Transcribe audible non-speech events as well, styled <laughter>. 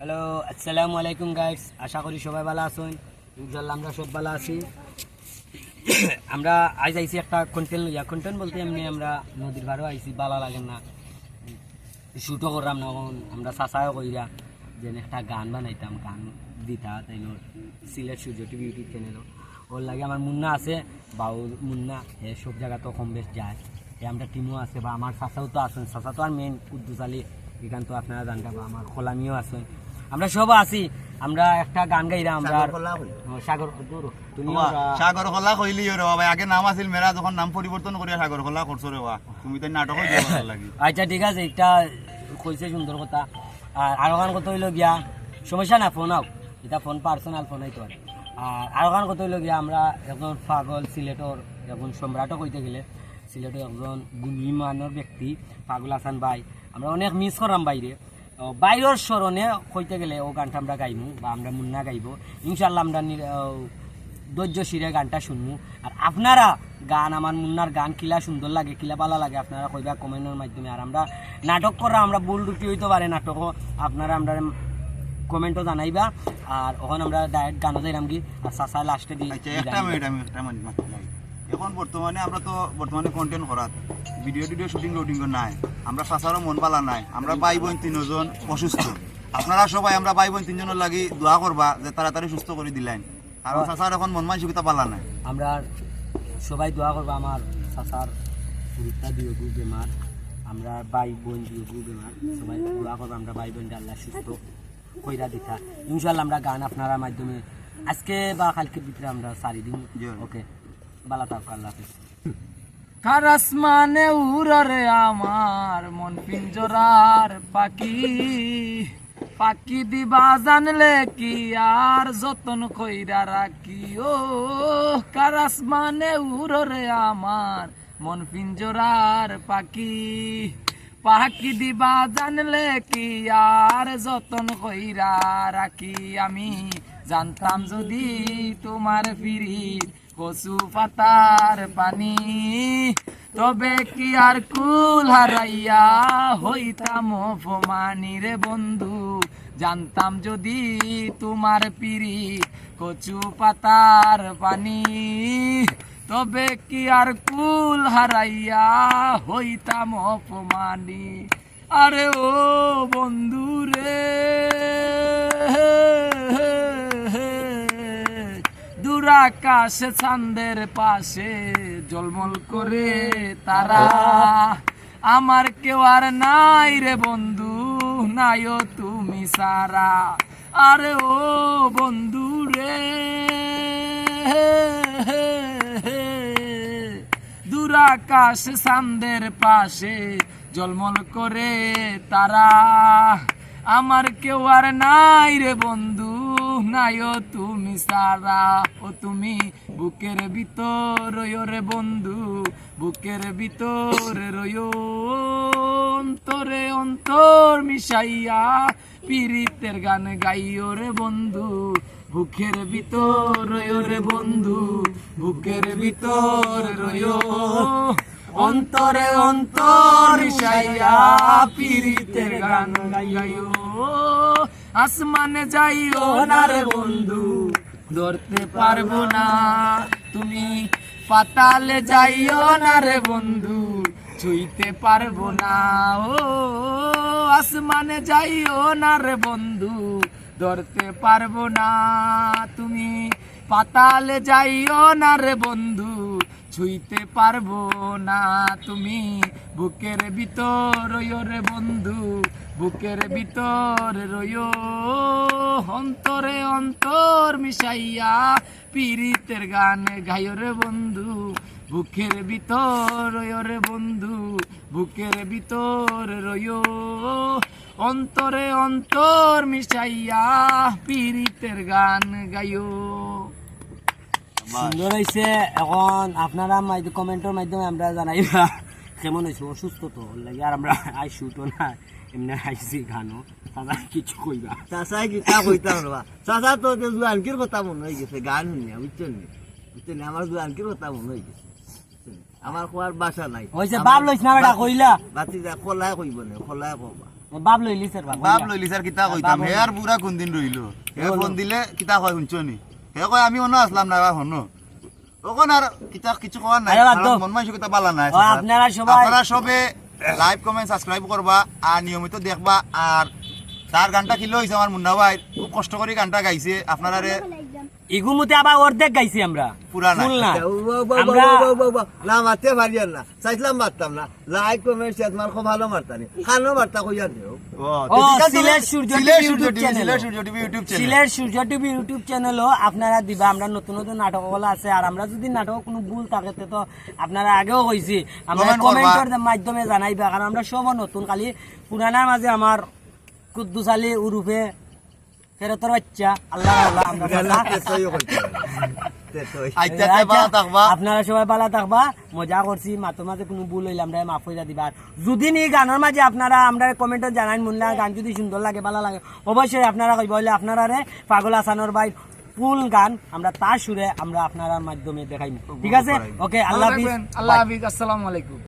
Hello আসসালামু আলাইকুম guys আশা করি সবাই ভালো আছেন। ইনশাল্লাহ আমরা সব ভালো আছি। <coughs> আমরা আজ আইছি একটা কন্টেন্ট লইয়া। কন্টেন্ট বলতে এমনি আমরা নদীর ধারও আইছি, ভালো লাগে না। শুটও করলাম না আমরা চাচাও কইরা যেন একটা গান বানাইতাম, গান দিতা, তাই সিলেট সূর্য টিভি ইউটিউব চ্যানেলও ওর লাগে আমার মুন্না আছে, বাউল, মুন্না হে সব জায়গা তো কম বেশ যায়। এ আমরা টিমও আছে, বা আমার চাচাও তো আছেন। চাচা তো আর মেন কুদ্দুসালি এখান তো আপনারা জানতে বা আমার খোলামিও আছেন আমরা সব আছি। আমরা একটা গান গাইরা আমরা হই। সাগর তুমি সাগর কলা কইলি রে বাবা। আগে নাম আছিল মেরা যখন নাম পরিবর্তন করিয়া সাগর কলা করছ রে তুমি তো নাটক লাগি। আচ্ছা ঠিক আছে এটা কইছে সুন্দর কথা। আর আরও গান কত হইল গিয়া। সমস্যা না ফোন আও এটা ফোন পার্সোনাল ফোন হইতে পারে আর আরও গান কত হইল গিয়া আমরা একজন পাগল সিলেটর এখন সম্রাটও কইতে গেলে সিলেটের একজন গুণীমানের ব্যক্তি পাগল হাসান ভাই। আমরা অনেক মিস করলাম বাইরে বাইরের স্মরণে কইতে গেলে ও গানটা আমরা গাইমু বা আমরা মুন্না গাইবো। ইনশাল্লাহ আমরা ধৈর্য শিরে গানটা শুনমু। আর আপনারা গান আমার মুন্নার গান কিলা সুন্দর লাগে কিলা ভালো লাগে আপনারা কইবা কমেন্টের মাধ্যমে। আর আমরা নাটক করা আমরা ভুল রুটি হইতে পারে নাটকও আপনারা আমরা কমেন্টও জানাইবা। আর ওখানে আমরা ডাইরেক্ট গানও যাইলাম কি আর চাচা লাস্টে দিই আচ্ছা একটা মিনিট আমি একটা মিনিট। এখন বর্তমানে আমরা তো বর্তমানে কন্টেন্ট করাত ভিডিও টিডিও শুটিং রুটিং নাই। আমরা সাসারও মন পালা নাই। আমরা ভাই বোন তিনজন অসুস্থ। আপনারা সবাই আমরা ভাই বোন তিনজনের লাগি দোয়া করবা যে তাড়াতাড়ি সুস্থ করে দিলেন। কারণ সাসার এখন মন মানসিকতা পালা নাই। আমরা সবাই দোয়া করব আমার চাচার গুরুত্বা দিও গু বেমার। আমরা ভাই বোন দিও গু বেমার। সবাই দোয়া করব আমরা ভাই বোন আল্লাহ সুস্থ কইরা দিতা। ইনশাল্লাহ আমরা গান আপনারা মাধ্যমে আজকে বা কালকের ভিতরে আমরা সারি দিন। ওকে বালা থাক আল্লাহ মানে আমার মন পিঞ্জরার পাখি। পাখি দিবা জানলে কি আর যতন কইরা রাখি? ও, কারাস মানে উড়রে আমার মন পিঞ্জরার পাখি। পাখি দিবা জানলে কি আর যতন কইরা রাখি আমি? জানতাম যদি তোমার ফিরিত কচু পাতার পানি, তবে কি আর কুল হারাইয়া হইতাম অপমানি রে বন্ধু? জানতাম যদি তোমার পিড়ি কচু পাতার পানি, তবে কি আর কুল হারাইয়া হইতাম অপমানি? আরে ও বন্ধু রে দুরাকাশে চাঁদের পাশে জলমল করে তারা। আমার কেউ আর নাই রে বন্ধু, নাইও তুমি সারা। আরে ও বন্ধু রে দুরাকাশ চাঁদের পাশে জলমল করে তারা। আমার কেউ আর নাই রে বন্ধু নাইও তুমি সারা ও তুমি বুকের ভিতর রে বন্ধু, বুকের ভিতর রইও অন্তরে অন্তর মিশাইয়া পীড়িতের গান গাইও রে বন্ধু, বুকের ভিতর রে বন্ধু, বুকের ভিতর রইও অন্তরে অন্তর মিশাইয়া পীড়িতের গান গাইও। আসমানে যাইও না রে বন্ধু, ধরতে পারব না। তুমি পাতালে যাইও না রে বন্ধু, ছুঁইতে পারব না। ও, আসমানে যাইও না রে বন্ধু, ধরতে পারব না। তুমি পাতালে যাইও না রে বন্ধু ছুঁইতে পারব না তুমি। বুকের ভিতর রে বন্ধু, বুকের ভিতর রইও। অন্তরে অন্তর মিশাইয়া পীড়িতের গান গাইও রে বন্ধু, বুকের ভিতর রে বন্ধু, বুকের ভিতর রইও। অন্তরে অন্তর মিশাইয়া পীড়িতের গান গাইও। সুন্দর হয়েছে এখন আপনারা কমেন্টের মাধ্যমে আমরা জানাইবা <laughs> কেমন হয়েছে অসুস্থ তো লাগে আর আমরা <laughs> আই শুটো না। এমনি আইসি গানও তারা কিছু কইবা? চাচাই কি তা কইতাম না চাচা তো যে জুয়ানকির কথা মনে হয়ে গেছে গান শুনিয়া বুঝছেন নি? বুঝছেন নি? আমার জুয়ানকির কথা মনে হয়ে গেছে? আমার কোয়ার বাসা নাই। হয়েছে বাপ লইছ না বেটা কইলা। বাতি যা খোলায় কইব না খোলায় কবা বাপ লইলি স্যার বাপ বাপ লইলি স্যার কিতা কইতাম? হে আর বুড়া কোন দিন রইল হে ফোন দিলে কিতা কয় শুনছনি হে কয় আমি অন্য আসলাম না হনু তখন আর কিতা কিছু কওয়ার নাই মন মানসিক কিতা বালা নাই ও, আপনারা সবাই- আপনারা সবে লাইভ কমেন্ট সাবস্ক্রাইব করবা আর নিয়মিত দেখবা আর তার গানটা কি লইছে আমার মুন্না ভাই? খুব কষ্ট করে গানটা গাইছে। আপনারা রে ইগুমুতে আবার অর্ধেক গাইছি আমরা না। ফুল না ও, ও, ও, ও, আমরা ও, ও, ও, ও, না মারতে পারিয়ার না চাইছিলাম মারতাম না লাইক কমেন্ট শেয়ার তোমার খুব ভালো মারতানি খানো মারতা কইয়া দেও ও, ও, ঠিক আছে, সিলেট সূর্য টিভি ইউটিউব চ্যানেলও আপনারা দিবা আমরা নতুন নতুন নাটকগুলো আছে আর আমরা যদি নাটক কোনো ভুল থাকে তে তো আপনারা আগেও কইছি আমরা। কমেন্টের মাধ্যমে জানাইবা কারণ আমরা সব নতুন খালি পুরানার মাঝে আমার কুদ্দুস আলী উরুফে ফেরতর বাচ্চা আল্লাহ থাকবা। আপনারা সবাই ভালো থাকবা। মজা করছি মাতো মাঝে কোনো ভুল হইলে আমরা মাফ হইয়া দিবা। আর যদি নি গানের মাঝে আপনারা আমরা কমেন্টে জানাই মুন্না গান যদি সুন্দর লাগে ভালো লাগে অবশ্যই আপনারা কইব হইলে আপনারা রে পাগল হাসানোর ভাই ফুল গান আমরা তার সুরে আমরা আপনার মাধ্যমে দেখাইব ঠিক আছে? ওকে আল্লাহ হাফিজ। আল্লাহ হাফিজ। আসসালামু আলাইকুম।